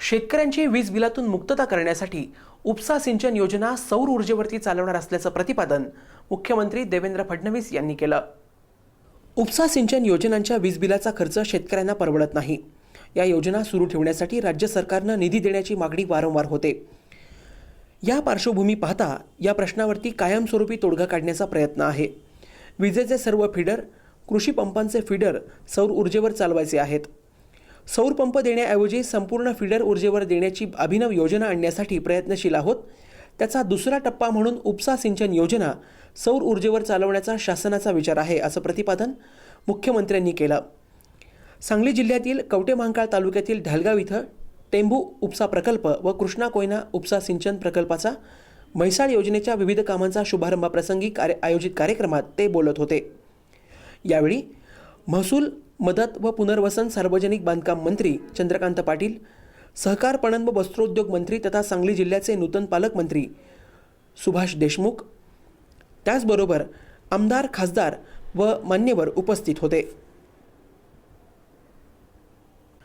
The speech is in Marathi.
शेतकऱ्यांची वीज बिलातून मुक्तता करण्यासाठी उपसा सिंचन योजना सौर ऊर्जेवरती चालवणार असल्याचं प्रतिपादन मुख्यमंत्री देवेंद्र फडणवीस यांनी केलं. उपसा सिंचन योजनांच्या वीज बिलाचा खर्च शेतकऱ्यांना परवडत नाही. या योजना सुरू ठेवण्यासाठी राज्य सरकारनं निधी देण्याची मागणी वारंवार होते. या पार्श्वभूमी पाहता या प्रश्नावरती कायमस्वरूपी तोडगा काढण्याचा प्रयत्न आहे. विजेचे सर्व फीडर कृषी पंपांचे फीडर सौर ऊर्जेवर चालवायचे आहेत. सौर पंप देण्याऐवजी संपूर्ण फीडर ऊर्जेवर देण्याची अभिनव योजना आणण्यासाठी प्रयत्नशील आहोत. त्याचा दुसरा टप्पा म्हणून उपसा सिंचन योजना सौर ऊर्जेवर चालवण्याचा शासनाचा विचार आहे असं प्रतिपादन मुख्यमंत्र्यांनी केलं. सांगली जिल्ह्यातील कवटेमहांकाळ तालुक्यातील ढालगाव इथं टेंभू उपसा प्रकल्प व कृष्णा कोयना उपसा सिंचन प्रकल्पाचा म्हैसाळ योजनेच्या विविध कामांचा शुभारंभाप्रसंगी कार्य आयोजित कार्यक्रमात ते बोलत होते. यावेळी महसूल मदत व पुनर्वसन सार्वजनिक बांधकाम मंत्री चंद्रकांत पाटील सहकार पणन व वस्त्रोद्योग मंत्री तथा सांगली जिल्ह्याचे नूतन पालकमंत्री सुभाष देशमुख त्याचबरोबर आमदार खासदार व मान्यवर उपस्थित होते.